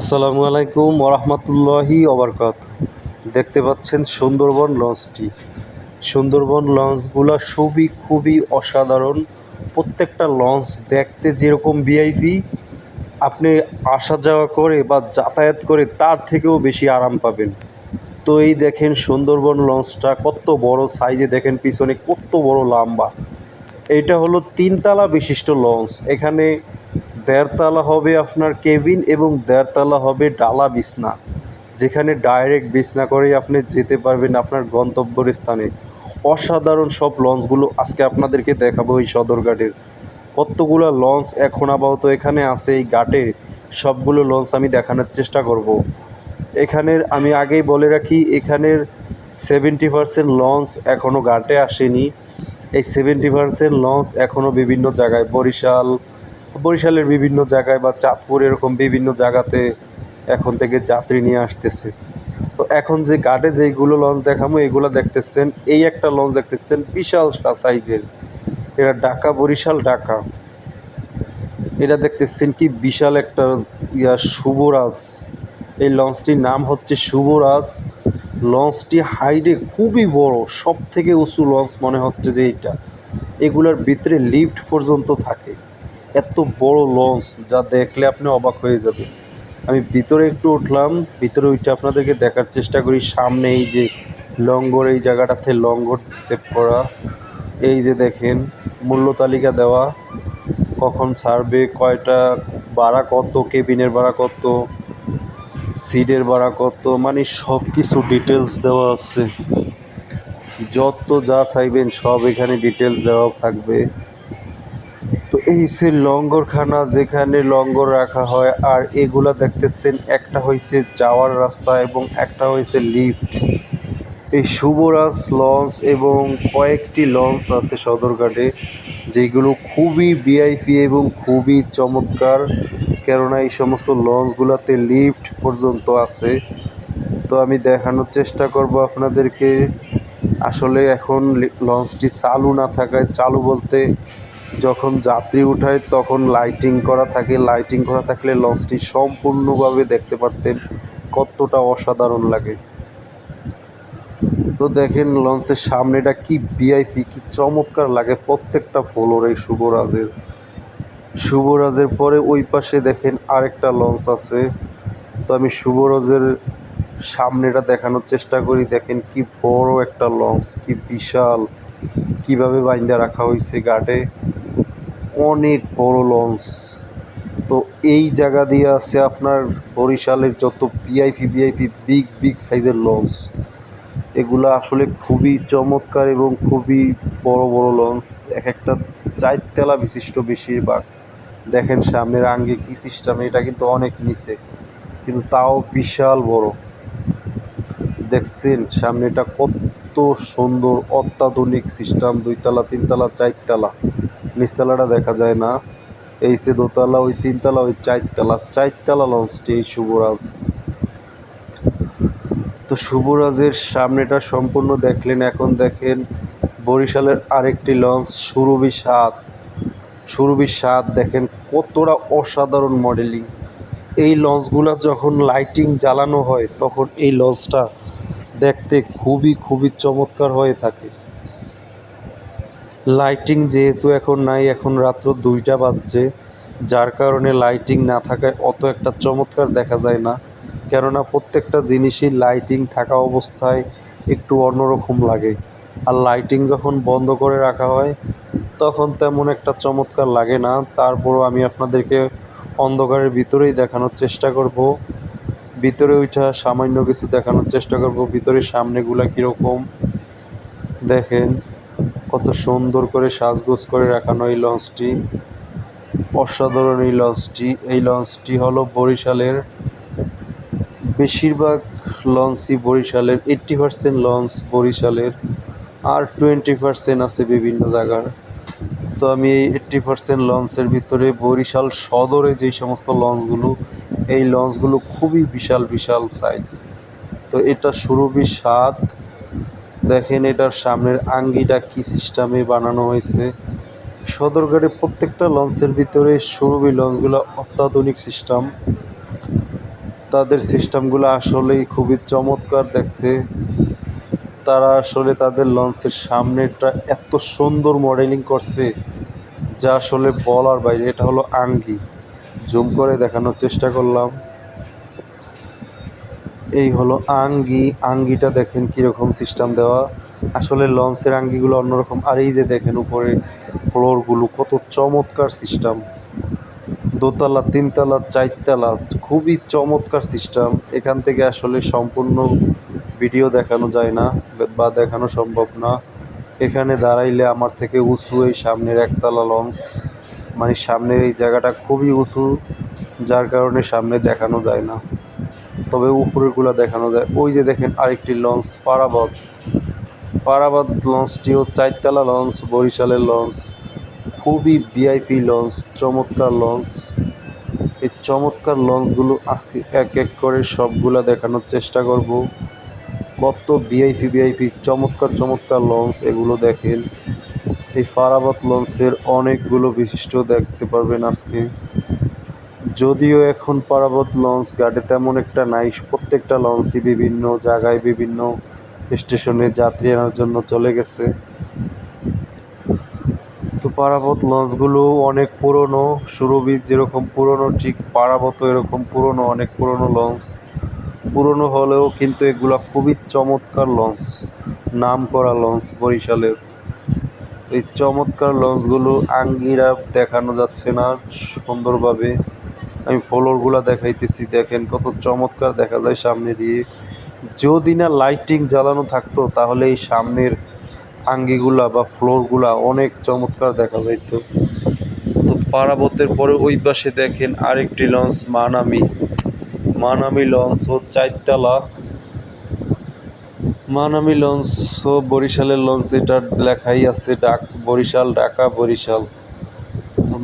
আসসালামু আলাইকুম ওরহমতুল্লাহি ওবরকাত। দেখতে পাচ্ছেন সুন্দরবন লঞ্চটি। সুন্দরবন লঞ্চগুলো খুবই খুবই অসাধারণ। প্রত্যেকটা লঞ্চ দেখতে যেরকম ভিআইপি আপনি আসা যাওয়া করে বা যাতায়াত করে তার থেকেও বেশি আরাম পাবেন। তো এই দেখেন সুন্দরবন লঞ্চটা কত বড় সাইজে, দেখেন পিছনে কত বড় লম্বা। এইটা হলো তিনতলা বিশিষ্ট লঞ্চ। এখানে দেড়তলা হবে আপনার কেবিন এবং দেড়তলা হবে ডালা বিছনা। যেখানে ডাইরেক্ট বিছনা করেই আপনি যেতে পারবেন আপনার গন্তব্যের স্থানে অসাধারণ সব লঞ্চগুলো আজকে আপনাদেরকে দেখাবো এই সদরঘাটের। কতগুলো লঞ্চ এখন আপাতত এখানে আছে এই ঘাটে সবগুলো লঞ্চ আমি দেখানোর চেষ্টা করব। এখানের আমি আগেই বলে রাখি, এখানের সেভেন্টি পার্সেন্ট লঞ্চ এখনও ঘাটে আসেনি। এই সেভেন্টি পার্সেন্ট লঞ্চ এখনও বিভিন্ন জায়গায় বরিশাল বরিশালের বিভিন্ন জায়গায় বা চাঁদপুর এরকম বিভিন্ন জায়গাতে এখন থেকে যাত্রী নিয়ে আসতেছে। তো এখন যে ঘাটে যেইগুলো লঞ্চ দেখামো, এগুলো দেখতেছেন, এই একটা লঞ্চ দেখতেছেন বিশাল সাইজের এটা ঢাকা, বরিশাল, ঢাকা। এটা দেখতেছেন কি বিশাল একটা ইয়া শুভরাজ। এই লঞ্চটির নাম হচ্ছে শুভরাজ। লঞ্চটি হাইটে খুবই বড় সব থেকে উঁচু লঞ্চ মনে হচ্ছে যে এইটা। এগুলোর ভিতরে লিফট পর্যন্ত থাকে। এত বড় লঞ্চ যা দেখলে আপনি অবাক হয়ে যাবেন। আমি ভিতরে একটু উঠলাম, ভিতরে ওইটা আপনাদেরকে দেখার চেষ্টা করি, সামনে এই যে লঙ্গর এই জায়গাটাতে লঙ্গর সেভ করা। এই যে দেখেন, মূল্য তালিকা দেওয়া, কখন ছাড়বে, কয়টা, ভাড়া কত, কেবিনের ভাড়া কত, সিটের ভাড়া কত মানে সব কিছু ডিটেলস দেওয়া আছে। যত যা চাইবেন সব এখানে ডিটেলস দেওয়া থাকবে। তো এই সে লঙ্গরখানা যেখানে লঙ্গর রাখা হয় আর এগুলা দেখতেছেন, একটা হয়েছে যাওয়ার রাস্তা এবং একটা হয়েছে লিফট। এই শুভরাজ লঞ্চ এবং কয়েকটি লঞ্চ আছে সদরঘাটে, যেগুলো খুবই ভিআইপি এবং খুবই চমৎকার। কেননা এই সমস্ত লঞ্চগুলোতে লিফট পর্যন্ত আছে। তো আমি দেখানোর চেষ্টা করব আপনাদেরকে। আসলে এখন লঞ্চটি চালু না থাকায়, চালু বলতে যখন যাত্রী উঠায়, তখন লাইটিং করা থাকে। লাইটিং করা থাকলে লঞ্চটি সম্পূর্ণভাবে দেখতে পারতেন, কতটা অসাধারণ লাগে। তো দেখেন লঞ্চের সামনেটা কি ভিআইপি কি চমৎকার লাগে প্রত্যেকটা ফ্লোর এই শুভরাজের। শুভরাজের পরে ওই পাশে দেখেন আরেকটা লঞ্চ আছে। তো আমি শুভরাজের সামনেটা দেখানোর চেষ্টা করি, দেখেন কি বড় একটা লঞ্চ, কি বিশাল, কীভাবে বাইন্দা রাখা হয়েছে গাটে অনেক বড় লঞ্চ তো এই জায়গা দিয়ে আছে আপনার বরিশালের যত ভিআইপি ভিআইপি বিগ বিগ সাইজের লঞ্চ এগুলো আসলে খুবই চমৎকার এবং খুবই বড় বড় লঞ্চ এক একটা চারতলা বিশিষ্ট বেশিরভাগ। দেখেন সামনের আঙ্গে কী সিস্টেম এটা কিন্তু অনেক নিচে। কিন্তু তাও বিশাল বড়। দেখছেন সামনেটা কত সুন্দর, অত্যাধুনিক সিস্টেম দুইতলা, তিনতলা, চারতলা। নিচতলাটা দেখা যায় না। এই সে দোতলা, ওই তিনতলা, ওই চারতলা। চারতলা লঞ্চটি শুভরাজ। তো শুভরাজের সামনেটা সম্পূর্ণ দেখলেন। এখন দেখেন বরিশালের আরেকটি লঞ্চ, সুরভি সাত সুরভি সাত দেখেন কতটা অসাধারণ মডেলিং। এই লঞ্চগুলো যখন লাইটিং জ্বালানো হয়, তখন এই লঞ্চটা দেখতে খুবই খুবই চমৎকার হয়ে থাকে। লাইটিং যেহেতু এখন নাই, এখন রাত্র দুইটা বাজছে। যার কারণে লাইটিং না থাকায় অত একটা চমৎকার দেখা যায় না। কেননা প্রত্যেকটা জিনিসই লাইটিং থাকা অবস্থায় একটু অন্যরকম লাগে। আর লাইটিং যখন বন্ধ করে রাখা হয়, তখন তেমন একটা চমৎকার লাগে না। তারপরও আমি আপনাদেরকে অন্ধকারের ভিতরেই দেখানোর চেষ্টা করব। ভিতরে ওইটা সামান্য কিছু দেখানোর চেষ্টা করব। ভিতরে সামনেগুলা কীরকম? দেখেন। কত সুন্দর করে সাজগোজ করে রাখানো এই লঞ্চটি। অসাধারণ এই লঞ্চটি। এই লঞ্চটি হলো বরিশালের বেশিরভাগ লঞ্চই বরিশালের এইট্টি পার্সেন্ট লঞ্চ বরিশালের, আর টোয়েন্টি পার্সেন্ট আছে বিভিন্ন জায়গার। তো আমি এই এইট্টি পার্সেন্ট লঞ্চের ভিতরে বরিশাল সদরে যেই সমস্ত লঞ্চগুলো, এই লঞ্চগুলো খুবই বিশাল বিশাল সাইজ তো এটা সুরভি সাত দেখেন এটার সামনের আঙ্গিটা কি সিস্টেমে বানানো হয়েছে। সদরঘাটে প্রত্যেকটা লঞ্চের ভিতরে সুরভি লঞ্চগুলো অত্যাধুনিক সিস্টেম। তাদের সিস্টেমগুলো আসলেই খুবই চমৎকার দেখতে। তারা আসলে তাদের লঞ্চের সামনেটা এত সুন্দর মডেলিং করছে, যা আসলে বলার বাইরে, এটা হলো আঙ্গি। জুম করে দেখানোর চেষ্টা করলাম। এই হলো আঙ্গি। আঙ্গিটা দেখেন কীরকম সিস্টেম দেওয়া। আসলে লঞ্চের আঙ্গিগুলো অন্যরকম। আর এই যে দেখেন উপরে ফ্লোরগুলো কত চমৎকার সিস্টেম দোতলা, তিনতলা, চারতলা, খুবই চমৎকার সিস্টেম এখান থেকে আসলে সম্পূর্ণ ভিডিও দেখানো যায় না বা দেখানো সম্ভব না। এখানে দাঁড়াইলে আমার থেকে উঁচু এই সামনের একতলা লঞ্চ। মানে সামনের এই জায়গাটা খুবই উঁচু, যার কারণে সামনে দেখানো যায় না। তবে উপরেরগুলো দেখানো যায়। ওই যে দেখেন আরেকটি লঞ্চ, পারাবত। পারাবত লঞ্চটিও চারতলা লঞ্চ, বরিশালের লঞ্চ, খুবই ভিআইপি লঞ্চ, চমৎকার লঞ্চ। এই চমৎকার লঞ্চগুলো আজকে এক এক করে সবগুলা দেখানোর চেষ্টা করব। কত ভিআইপি ভিআইপি চমৎকার চমৎকার লঞ্চ এগুলো দেখেন। এই ফারাবত লঞ্চের অনেকগুলো বিশিষ্ট দেখতে পারবেন আজকে। যদিও এখন পারাবত লঞ্চ ঘাটে তেমন একটা নাই। প্রত্যেকটা লঞ্চই বিভিন্ন জায়গায় বিভিন্ন স্টেশনে যাত্রী আনার জন্য চলে গেছে। তো পারাবত লঞ্চগুলো অনেক পুরনো, সুরভি যেরকম পুরনো, ঠিক পারাবত এরকম পুরনো, অনেক পুরনো লঞ্চ। পুরনো হলেও কিন্তু এগুলা খুবই চমৎকার লঞ্চ নাম করা লঞ্চ বরিশালের। এই চমৎকার লঞ্চগুলো আঙ্গিরা দেখানো যাচ্ছে না সুন্দরভাবে। আমি ফ্লোরগুলো দেখাইতেছি, দেখেন কত চমৎকার দেখা যায় সামনে দিয়ে। যদি না লাইটিং জ্বালানো থাকতো, তাহলে এই সামনের আঙ্গিগুলা বা ফ্লোরগুলা অনেক চমৎকার দেখা যাইত। তো পারাবতের পরে ওই পাশে দেখেন আরেকটি লঞ্চ মানামি। মানামি লঞ্চ ও চারতলা। মানামি লঞ্চ বরিশালের লঞ্চ এটা লেখাই আছে ডাক বরিশাল ঢাকা বরিশাল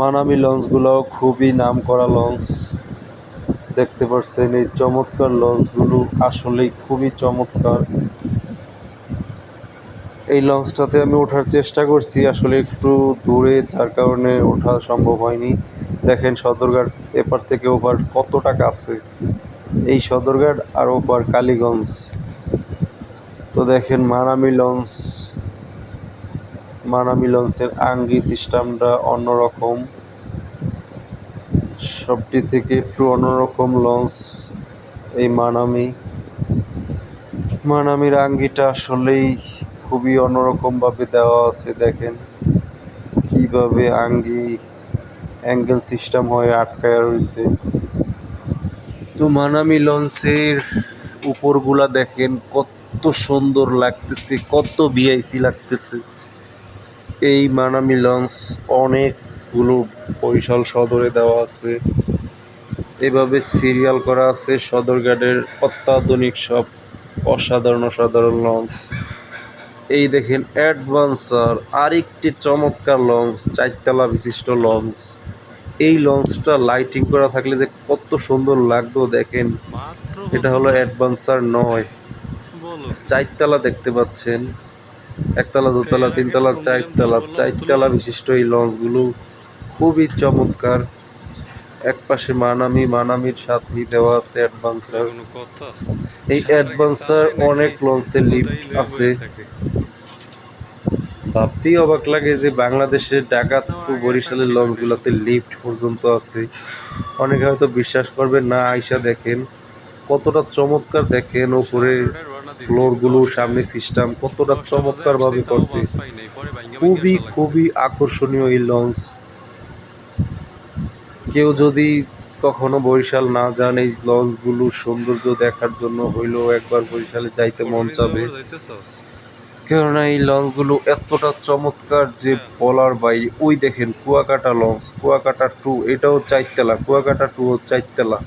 মানামি লঞ্চগুলোও খুবই নাম করা লঞ্চ। দেখতে পাচ্ছেন এই চমৎকার লঞ্চগুলো আসলেই খুবই চমৎকার। এই লঞ্চটাতে আমি ওঠার চেষ্টা করছি, আসলে একটু দূরে, যার কারণে ওঠা সম্ভব হয়নি। দেখেন সদরঘাট, এপার থেকে ওপার কত টাকা আছে এই সদরঘাট আর ওপার কালীগঞ্জ। তো দেখেন মানামি লঞ্চ। মানামি লঞ্চের আঙ্গি সিস্টেমটা অন্যরকম। সবটি থেকে একটু অন্যরকম লঞ্চ, এই মানামি। মানামির আঙ্গিটা আসলেই খুবই অন্যরকমভাবে দেওয়া আছে, দেখেন। কীভাবে আঙ্গি অ্যাঙ্গেল সিস্টেম হয়ে আটকায় রয়েছে। তো মানামি লঞ্চের উপরগুলা দেখেন, কত সুন্দর লাগতেছে, কত ভিআইপি লাগতেছে। এই মানামি লঞ্চ অনেকগুলো বরিশাল সদরে দেওয়া আছে। এভাবে সিরিয়াল করা আছে। সদরঘাটের অত্যাধুনিক সব অসাধারণ অসাধারণ লঞ্চ। এই দেখেন অ্যাডভান্সার আরেকটি চমৎকার লঞ্চ চারতলা বিশিষ্ট লঞ্চ। এই লঞ্চটা লাইটিং করা থাকলে যে কত সুন্দর লাগতো দেখেন। এটা হলো অ্যাডভান্সার নয়। চারতলা দেখতে পাচ্ছেন। একতলা, দোতলা, তিনতলা, চারতলা চারতলা বিশিষ্ট এই লঞ্চগুলো খুবই চমৎকার। এক পাশে মানামি, মানামির সাথেই দেওয়া আছে অ্যাডভান্সার এই অ্যাডভান্সার অনেক লঞ্চে লিফট আছে। ভাবতেই অবাক লাগে যে বাংলাদেশের ঢাকা টু বরিশালের লঞ্চগুলোতে লিফট পর্যন্ত আছে। অনেকে হয়তো বিশ্বাস করবেন, না, আইসা দেখেন। কতটা চমৎকার দেখেন ওপরে ফ্লোরগুলো, সামনে সিস্টেম, কতটা চমৎকার ভাবে করছে। খুবই খুবই আকর্ষণীয় এই লঞ্চ। কেউ যদি কখনো বরিশাল না যান, এই লঞ্চগুলোর সৌন্দর্য দেখার জন্য হইলেও একবার বরিশালে যাইতে মন চাবে। কেননা এই লঞ্চগুলো এতটা চমৎকার যে বলার বাই ওই দেখেন কুয়াকাটা লঞ্চ, কুয়াকাটা টু, এটাও চারতলা, কুয়াকাটা টু ও চারতলা।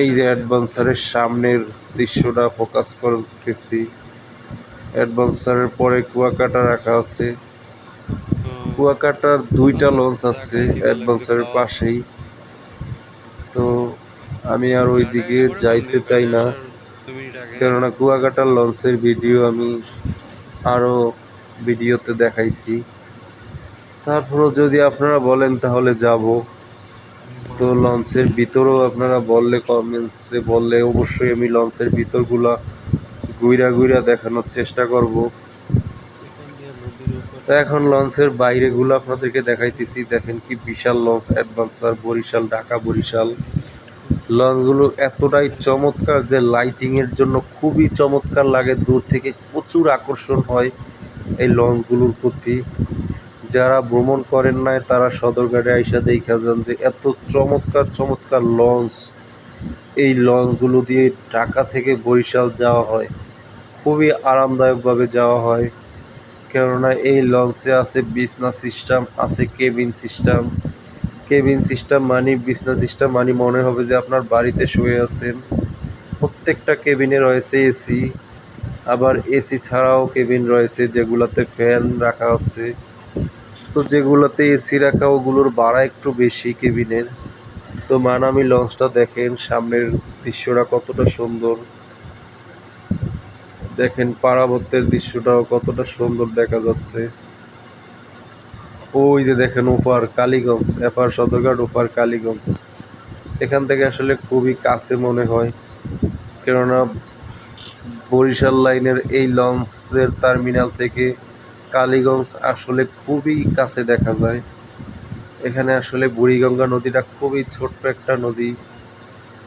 এই যে অ্যাডভান্সারের সামনের দৃশ্যটা ফোকাস করতেছি। অ্যাডভান্সারের পরে কুয়াকাটা রাখা আছে। কুয়াকাটার দুইটা লঞ্চ আছে অ্যাডভান্সারের পাশেই। তো আমি আর ওই দিকে যাইতে চাই না। কেননা কুয়াকাটার লঞ্চের ভিডিও আমি আরও ভিডিওতে দেখাইছি। তারপরও যদি আপনারা বলেন তাহলে যাব। তো লঞ্চের ভিতরেও আপনারা বললে কমেন্টসে বললে অবশ্যই আমি লঞ্চের ভিতরগুলা গুইরা গুইরা দেখানোর চেষ্টা করব। তো এখন লঞ্চের বাইরেগুলো আপনাদেরকে দেখাইতেছি। দেখেন কি বিশাল লঞ্চ, অ্যাডভান্সার, বরিশাল, ঢাকা বরিশাল। লঞ্চগুলো এতটাই চমৎকার যে লাইটিংয়ের জন্য খুবই চমৎকার লাগে। দূর থেকে প্রচুর আকর্ষণ হয় এই লঞ্চগুলোর প্রতি। যারা ভ্রমণ করেন নাই, তারা সদর সদরঘাটে আইসা দেখা যান যে এত চমৎকার চমৎকার লঞ্চ। এই লঞ্চগুলো দিয়ে ঢাকা থেকে বরিশাল যাওয়া হয়। খুবই আরামদায়কভাবে যাওয়া হয়। কেননা এই লঞ্চে আছে বিছনা সিস্টেম, আছে কেবিন সিস্টেম। কেবিন সিস্টেম মানে বিছনা সিস্টেম মানে মনে হবে যে আপনার বাড়িতে শুয়ে আছেন। প্রত্যেকটা কেবিনে রয়েছে এসি, আবার এসি ছাড়াও কেবিন রয়েছে যেগুলোতে ফ্যান রাখা আছে। তো যেগুলোতে এসি রাখা, ওগুলোর ভাড়া একটু বেশি কেবিনের। তো মানামি লঞ্চটা দেখেন, সামনের দৃশ্যটা কতটা সুন্দর। দেখেন পারাবত্যের দৃশ্যটাও কতটা সুন্দর দেখা যাচ্ছে। ওই যে দেখেন ওপার কালীগঞ্জ, এপার সদরঘাট, ওপার কালীগঞ্জ। এখান থেকে আসলে খুবই কাছে মনে হয়। কেননা বরিশাল লাইনের এই লঞ্চের টার্মিনাল থেকে কালীগঞ্জ আসলে খুবই কাছে দেখা যায়। এখানে আসলে বুড়িগঙ্গা নদীটা খুবই ছোট্ট একটা নদী।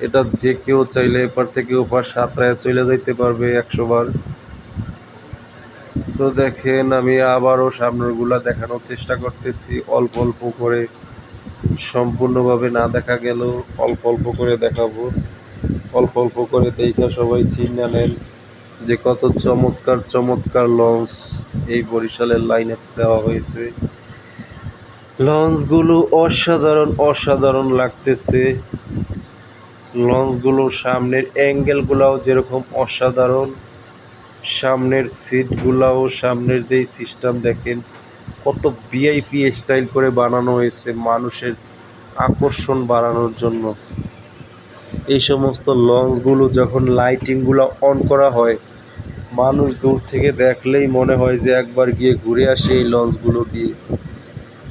এটা যে কেউ চাইলে এপার থেকে ওপার সাঁতরায় চলে যাইতে পারবে একশো বার তো দেখেন, আমি আবারও সামনেরগুলা দেখানোর চেষ্টা করতেছি। অল্প অল্প করে সম্পূর্ণভাবে না দেখা গেলেও অল্প অল্প করে দেখাবো। অল্প অল্প করে দেখা সবাই চিন্তা নেন। যে কত চমৎকার চমৎকার লঞ্চ এই বরিশালের লাইনে দেওয়া হয়েছে। লঞ্চগুলো অসাধারণ অসাধারণ লাগতেছে। লঞ্চগুলোর সামনের অ্যাঙ্গেলগুলোও যেরকম অসাধারণ, সামনের সিটগুলাও সামনের যেই সিস্টেম দেখেন, কত ভিআইপি স্টাইল করে বানানো হয়েছে মানুষের আকর্ষণ বাড়ানোর জন্য। এই সমস্ত লঞ্চগুলো যখন লাইটিংগুলো অন করা হয়, মানুষ দূর থেকে দেখলেই মনে হয় যে একবার গিয়ে ঘুরে আসে এই লঞ্চগুলো দিয়ে।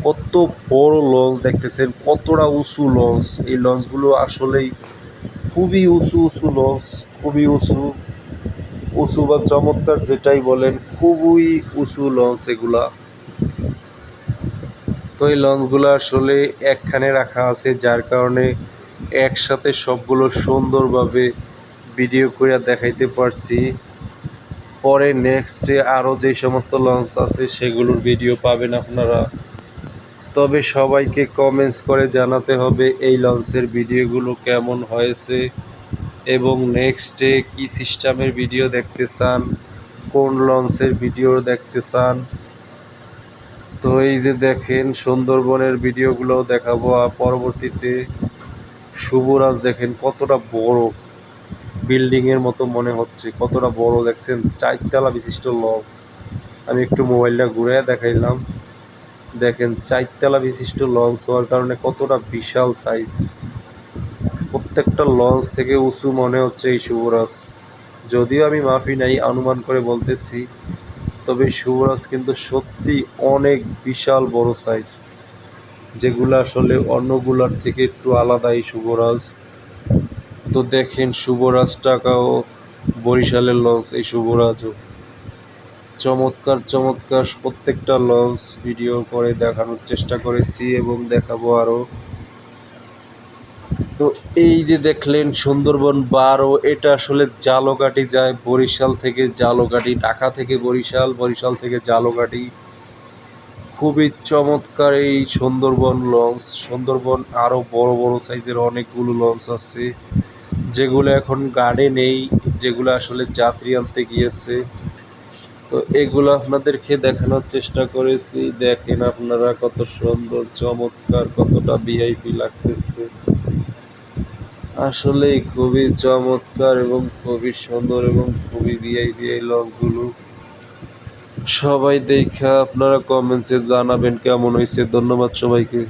কত বড় লঞ্চ দেখতেছেন, কতটা উঁচু লঞ্চ। এই লঞ্চগুলো আসলেই খুবই উঁচু উঁচু লঞ্চ, খুবই উঁচু। উঁচু বা চমৎকার যেটাই বলেন, খুবই উঁচু লঞ্চ এগুলা। তো এই লঞ্চগুলো আসলে একখানে রাখা আছে, যার কারণে একসাথে সবগুলো সুন্দরভাবে ভিডিও করে দেখাইতে পারছি। পরে নেক্সটে আরও যে সমস্ত লঞ্চ আছে, সেগুলোর ভিডিও পাবেন আপনারা। তবে সবাইকে কমেন্টস করে জানাতে হবে এই লঞ্চের ভিডিওগুলো কেমন হয়েছে এবং নেক্সটে কি সিস্টেমের ভিডিও দেখতে চান, কোন লঞ্চের ভিডিও দেখতে চান। তো এই যে দেখেন, সুন্দরবনের ভিডিওগুলো দেখাবো পরবর্তীতে শুভরাজ দেখেন, কতটা বড় বিল্ডিংয়ের মতো মনে হচ্ছে, কতটা বড় দেখছেন, চারতলা বিশিষ্ট লঞ্চ আমি একটু মোবাইলটা ঘুরে দেখাইলাম। দেখেন, চারতলা বিশিষ্ট লঞ্চ হওয়ার কারণে কতটা বিশাল সাইজ প্রত্যেকটা লঞ্চ থেকে উঁচু মনে হচ্ছে এই শুভরাজ। যদিও আমি মাফি নাই, অনুমান করে বলতেছি, তবে শুভরাজ কিন্তু সত্যি অনেক বিশাল বড় সাইজ যেগুলো আসলে অন্যগুলার থেকে একটু আলাদা এই শুভরাজ। তো দেখেন শুভরাজ টাকাও বরিশালের লঞ্চ, এই শুভরাজও। চমৎকার চমৎকার প্রত্যেকটা লঞ্চ ভিডিও করে দেখানোর চেষ্টা করেছি এবং দেখাবো আরও। তো এই যে দেখলেন সুন্দরবন বারো, এটা আসলে জালকাটি যায় বরিশাল থেকে জালকাটি ঢাকা থেকে বরিশাল বরিশাল থেকে জালকাটি খুবই চমৎকার এই সুন্দরবন লঞ্চ। সুন্দরবন আরও বড় বড় সাইজের অনেকগুলো লঞ্চ আছে, যেগুলো এখন গার্ডে নেই যেগুলো আসলে যাত্রী আনতে গিয়েছে। তো এগুলো আপনাদেরকে দেখানোর চেষ্টা করেছি। দেখেন আপনারা কত সুন্দর, চমৎকার, কতটা ভিআইপি লাগতেছে। আসলে খুবই চমৎকার এবং খুবই সুন্দর এবং খুবই ভিআইপি এই লঞ্চগুলো। সবাই দেখা আপনারা কমেন্টসে জানাবেন কেমন হয়েছে। ধন্যবাদ সবাইকে।